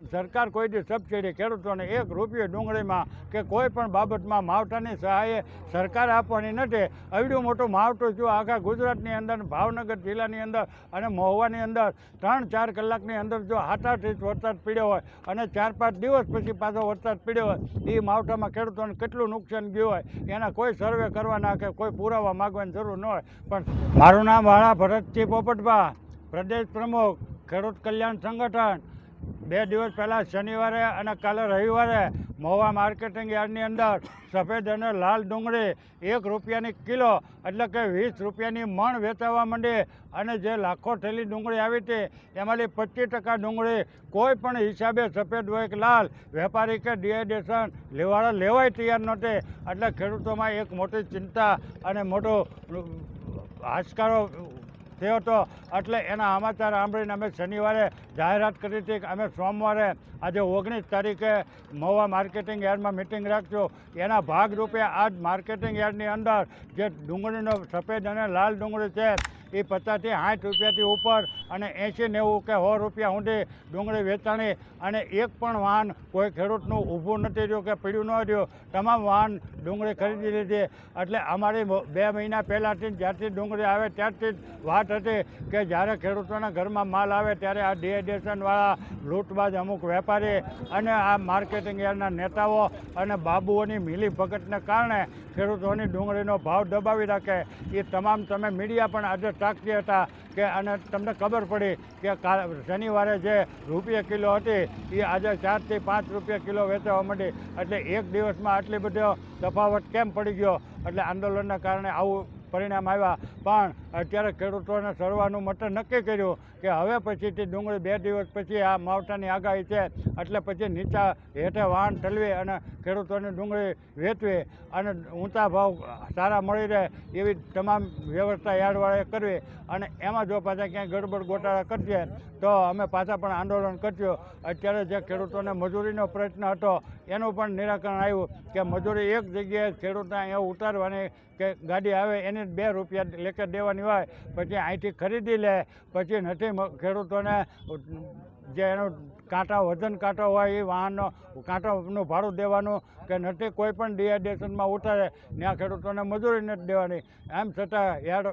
સરકાર કોઈ દી સબસિડી ખેડૂતોને એક રૂપિયો ડુંગળીમાં કે કોઈ પણ બાબતમાં માવઠાની સહાય સરકાર આપવાની નથી. એવડું મોટું માવઠું જો આખા ગુજરાતની અંદર, ભાવનગર જિલ્લાની અંદર અને મહુવાની અંદર ત્રણ ચાર કલાકની અંદર જો હાટાથી વરસાદ પીડ્યો હોય અને ચાર પાંચ દિવસ પછી પાછો વરસાદ પીડ્યો હોય એ માવઠામાં ખેડૂતોને કેટલું નુકસાન ગયું હોય, એના કોઈ સર્વે કરવાના કે કોઈ પુરાવા માગવાની જરૂર ન હોય. પણ મારું નામ વાળા ભરતસિંહ પોપટભા, પ્રદેશ પ્રમુખ, ખેડૂત કલ્યાણ સંગઠન. બે દિવસ પહેલાં શનિવારે અને કાલે રવિવારે મહુવા માર્કેટિંગ યાર્ડની અંદર સફેદ અને લાલ ડુંગળી એક રૂપિયાની કિલો એટલે કે વીસ રૂપિયાની મણ વેચાવા માંડી અને જે લાખો થેલી ડુંગળી આવી હતી, એમાંથી પચીસ ટકા ડુંગળી કોઈ પણ હિસાબે સફેદ હોય કે લાલ, વેપારી કે ડિહાઇડ્રેશન લેવાળા લેવાય તૈયાર નહોતી. એટલે ખેડૂતોમાં એક મોટી ચિંતા અને મોટો હાશકારો થયો હતો એટલે એના સમાચાર સાંભળીને અમે શનિવારે જાહેરાત કરી હતી કે અમે સોમવારે આજે ઓગણીસ તારીખે મહુવા માર્કેટિંગ યાર્ડમાં મિટિંગ રાખશું એના ભાગરૂપે આજ માર્કેટિંગ યાર્ડની અંદર જે ડુંગળીનો સફેદ અને લાલ ડુંગળી છે એ પચાસથી સાઠ રૂપિયાથી ઉપર અને એંશી નેવું કે સો રૂપિયા સુધી ડુંગળી વેચાણી અને એક પણ વાહન કોઈ ખેડૂતનું ઊભું નથી રહ્યું કે પીડ્યું ન રહ્યું. તમામ વાહન ડુંગળી ખરીદી લીધી. એટલે અમારી બે મહિના પહેલાંથી જ્યારથી ડુંગળી આવે ત્યારથી જ વાત હતી કે જ્યારે ખેડૂતોના ઘરમાં માલ આવે ત્યારે આ ડિહાઇડ્રેશનવાળા લૂંટબાજ અમુક વેપારી અને આ માર્કેટિંગ યાર્ડના નેતાઓ અને બાબુઓની મિલી ભગતને કારણે ખેડૂતોની ડુંગળીનો ભાવ દબાવી રાખે. એ તમામ તમે મીડિયા પણ આજે તાકતી હતા કે અને તમને ખબર પડી કે શનિવારે જે રૂપિયા કિલો હતી એ આજે ચારથી પાંચ રૂપિયા કિલો વેચવા માંડી. એટલે એક દિવસમાં આટલી બધો તફાવત કેમ પડી ગયો? એટલે આંદોલનના કારણે આવું પરિણામ આવ્યા. પણ અત્યારે ખેડૂતોને સરવાનું મટન નક્કી કર્યું કે હવે પછીથી ડુંગળી બે દિવસ પછી આ માવઠાની આગાહી છે. એટલે પછી નીચા હેઠે વાહન ઠલવી અને ખેડૂતોને ડુંગળી વેચવી અને ઊંચા ભાવ સારા મળી રહે એવી તમામ વ્યવસ્થા યાર્ડવાળાએ કરવી. અને એમાં જો પાછા ક્યાંય ગડબડ ગોટાળા કરશે તો અમે પાછા પણ આંદોલન કરશું અત્યારે જે ખેડૂતોને મજૂરીનો પ્રશ્ન હતો એનું પણ નિરાકરણ આવ્યું કે મજૂરી એક જગ્યાએ ખેડૂતને અહીંયા ઉતારવાની કે ગાડી આવે એને જ બે રૂપિયા લેખે દેવાની હોય પછી અહીંથી ખરીદી લે પછી નથી ખેડૂતોને જે એનો કાંટા, વજન કાંટો હોય એ વાહનનો, કાંટાનું ભાડું દેવાનું કે નથી, કોઈ પણ ડિહાઇડ્રેશનમાં ઉતારે, ત્યાં ખેડૂતોને મજૂરી નથી દેવાની. એમ છતાં યાર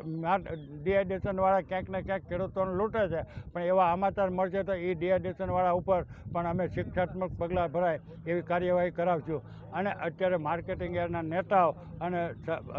ડિહાઇડ્રેશનવાળા ક્યાંક ને ક્યાંક ખેડૂતોને લૂંટે છે. પણ એવા સમાચાર મળશે તો એ ડિહાઇડ્રેશનવાળા ઉપર પણ અમે શિક્ષાત્મક પગલાં ભરાય એવી કાર્યવાહી કરાવશું. અને અત્યારે માર્કેટિંગ યાર્ડના નેતાઓ અને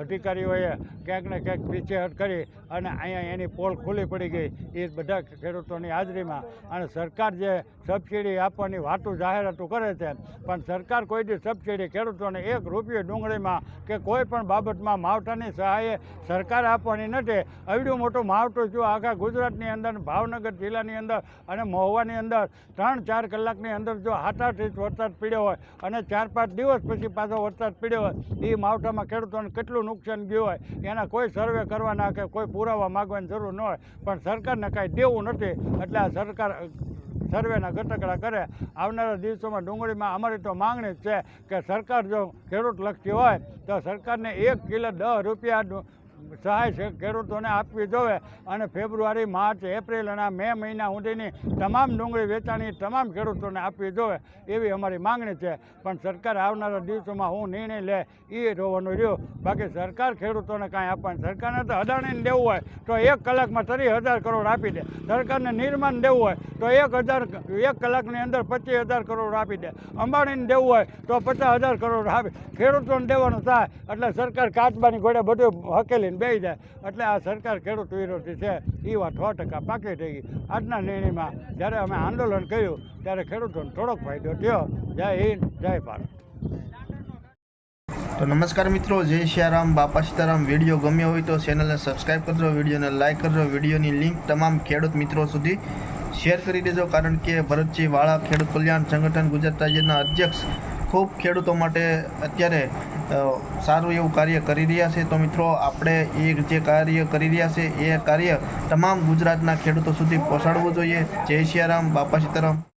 અધિકારીઓએ ક્યાંક ને ક્યાંક પીછેહટ કરી અને અહીંયા એની પોલ ખુલ્લી પડી ગઈ. એ બધા ખેડૂતોની હાજરીમાં. અને સરકાર જે સબસિડી આપવાની વાતો જાહેરાતો કરે છે, પણ સરકાર કોઈ દી સબસિડી ખેડૂતોને એક રૂપિયો ડુંગળીમાં કે કોઈ પણ બાબતમાં માવઠાની સહાય સરકાર આપવાની નથી. એવડું મોટું માવઠું જો આખા ગુજરાતની અંદર, ભાવનગર જિલ્લાની અંદર અને મહુવાની અંદર ત્રણ ચાર કલાકની અંદર જો હાટાથી વરસાદ પીડ્યો હોય અને ચાર પાંચ દિવસ પછી પાછો વરસાદ પીડ્યો હોય એ માવઠામાં ખેડૂતોને કેટલું નુકસાન ગયું હોય, એના કોઈ સર્વે કરવાના કે કોઈ પુરાવા માગવાની જરૂર ન હોય. પણ સરકારને કાંઈ દેવું નથી. એટલે આ સરકાર સર્વેના ઘટકડા કરે. આવનારા દિવસોમાં ડુંગળીમાં અમારી તો માંગણી જ છે કે સરકાર જો ખેડૂત લક્ષી હોય તો સરકારને એક કિલો દસ રૂપિયા સહાય છે ખેડૂતોને આપવી જોવે અને ફેબ્રુઆરી, માર્ચ, એપ્રિલ અને મે મહિના સુધીની તમામ ડુંગળી વેચાણી તમામ ખેડૂતોને આપવી જોવે એવી અમારી માંગણી છે. પણ સરકાર આવનારા દિવસોમાં હું નિર્ણય લે એ જોવાનું રહ્યું. બાકી સરકાર ખેડૂતોને કાંઈ આપવાની સરકારને તો અદાણીને દેવું હોય, તો એક કલાકમાં ત્રીસ હજાર કરોડ આપી દે. સરકારને નિર્માણ દેવું હોય, તો એક હજાર એક કલાકની અંદર પચીસ હજાર કરોડ આપી દે. અંબાણીને દેવું હોય, તો પચાસ હજાર કરોડ આપે ખેડૂતોને દેવાનું થાય, એટલે સરકાર કાચબાની ઘોડે બધું હકેલીને બેસી જાય. એટલે આ સરકાર ખેડૂત વિરોધી છે. એ વાત સો ટકા પાકી થઈ ગઈ આજના નિર્ણયમાં જ્યારે અમે આંદોલન કર્યું, ત્યારે ખેડૂતોને થોડોક ફાયદો થયો. જય હિન્દ, જય ભારત. તો નમસ્કાર મિત્રો, જય શ્યારામ, બાપા સીતારામ. વીડિયો ગમ્યો હોય તો ચેનલને સબસ્ક્રાઈબ કરજો, વિડીયોને લાઇક કરજો, વિડીયોની લિંક તમામ ખેડૂત મિત્રો સુધી શેર કરી દેજો. કારણ કે ભરતજી વાળા ખેડૂત કલ્યાણ સંગઠન ગુજરાત રાજ્યના અધ્યક્ષ ખૂબ ખેડૂતો માટે અત્યારે સારું એવું કાર્ય કરી રહ્યા છે. તો મિત્રો, આપણે એ જે કાર્ય કરી રહ્યા છે, એ કાર્ય તમામ ગુજરાતના ખેડૂતો સુધી પહોંચાડવું જોઈએ. જય સિયારામ બાપા સીતારામ.